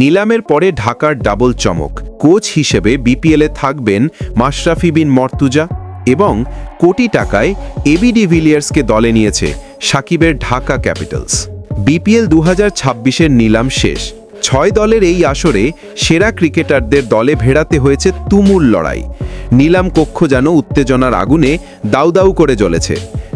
নিলামের পরে ঢাকার ডাবল চমক। কোচ হিসেবে বিপিএলে থাকবেন মাশরাফি বিন মর্তুজা এবং কোটি টাকায় এবি ডিভিলিয়ার্সকে দলে নিয়েছে সাকিবের ঢাকা ক্যাপিটালস। বিপিএল দু হাজার নিলাম শেষ। ছয় দলের এই আসরে সেরা ক্রিকেটারদের দলে ভেড়াতে হয়েছে তুমুল লড়াই। নিলাম কক্ষ যেন উত্তেজনার আগুনে দাউ দাউ করে জ্বলেছে।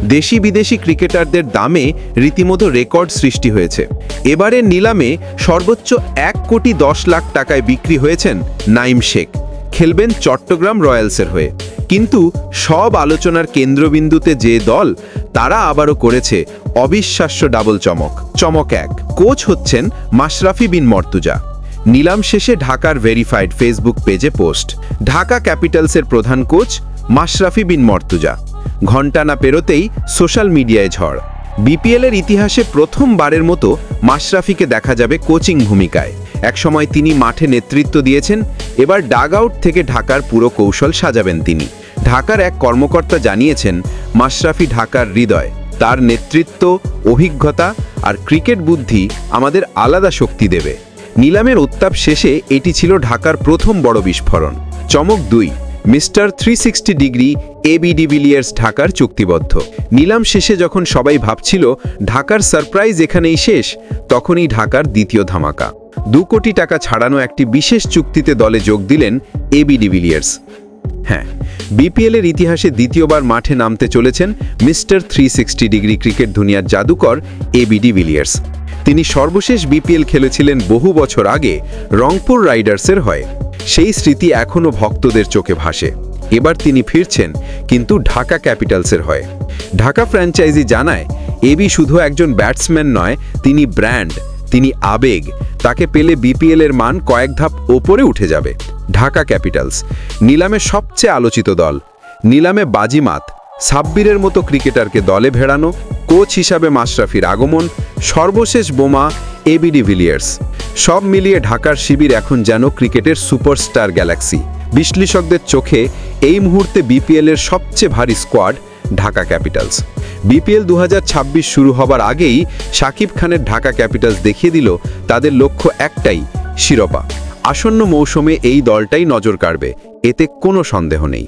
দেশি বিদেশি ক্রিকেটারদের দামে রীতিমতো রেকর্ড সৃষ্টি হয়েছে। এবারের নিলামে সর্বোচ্চ এক কোটি দশ লাখ টাকায় বিক্রি হয়েছেন নাইম শেখ। খেলবেন চট্টগ্রাম রয়্যালসের হয়ে। কিন্তু সব আলোচনার কেন্দ্রবিন্দুতে যে দল, তারা আবারও করেছে অবিশ্বাস্য ডাবল চমক। চমক এক, কোচ হচ্ছেন মাশরাফি বিন মর্তুজা। নিলাম শেষে ঢাকার ভেরিফাইড ফেসবুক পেজে পোস্ট। ঢাকা ক্যাপিটালসের প্রধান কোচ মাশরাফি বিন মর্তুজা। ঘণ্টা না পেরোতেই সোশ্যাল মিডিয়ায় ঝড়। বিপিএলের ইতিহাসে প্রথমবারের মতো মাশরাফিকে দেখা যাবে কোচিং ভূমিকায়। একসময় তিনি মাঠে নেতৃত্ব দিয়েছেন, এবার ডাগ আউট থেকে ঢাকার পুরো কৌশল সাজাবেন তিনি। ঢাকার এক কর্মকর্তা জানিয়েছেন, মাশরাফি ঢাকার হৃদয়, তার নেতৃত্ব, অভিজ্ঞতা আর ক্রিকেট বুদ্ধি আমাদের আলাদা শক্তি দেবে। নিলামের উত্তাপ শেষে এটি ছিল ঢাকার প্রথম বড় বিস্ফোরণ। চমক দুই mister three sixty degree AB de Villiers ঢাকার চুক্তিবদ্ধ। নিলাম শেষে যখন সবাই ভাবছিল ঢাকার সারপ্রাইজ এখানেই শেষ, তখনই ঢাকার দ্বিতীয় ধামাকা। দু কোটি টাকা ছাড়ানো একটি বিশেষ চুক্তিতে দলে যোগ দিলেন এবি ডিভিলিয়ার্স হ্যাঁ বিপিএলের ইতিহাসে দ্বিতীয়বার মাঠে নামতে চলেছেন mister three sixty degree cricket দুনিয়ার জাদুকর এবি ডিভিলিয়ার্স তিনি সর্বশেষ বিপিএল খেলেছিলেন বহু বছর আগে রংপুর রাইডার্সের হয়ে। সেই স্মৃতি এখনও ভক্তদের চোখে ভাসে। এবার তিনি ফিরছেন কিন্তু ঢাকা ক্যাপিটালসের হয়ে। ঢাকা ফ্র্যাঞ্চাইজি জানায় এবি শুধু একজন ব্যাটসম্যান নয়, তিনি ব্র্যান্ড, তিনি আবেগ, তাকে পেলে বিপিএল এর মান কয়েক ধাপ ওপরে উঠে যাবে। ঢাকা ক্যাপিটালস, নিলামে সবচেয়ে আলোচিত দল, নিলামে বাজিমাত, সাব্বিরের মতো ক্রিকেটারকে দলে ভেড়ানো, কোচ হিসাবে মাশরাফির আগমন, সর্বশেষ বোমা এবি ডিভিলিয়ার্স। সব মিলিয়ে ঢাকার শিবির এখন যেন ক্রিকেটের সুপারস্টার গ্যালাক্সি। বিশ্লেষকদের চোখে এই মুহূর্তে বিপিএল এর সবচেয়ে ভারী স্কোয়াড ঢাকা ক্যাপিটালস। বিপিএল দু হাজার ছাব্বিশ শুরু হবার আগেই শাকিব খানের ঢাকা ক্যাপিটালস দেখিয়ে দিল তাদের লক্ষ্য একটাই, শিরোপা। আসন্ন মৌসুমে এই দলটাই নজর কাড়বে, এতে কোনো সন্দেহ নেই।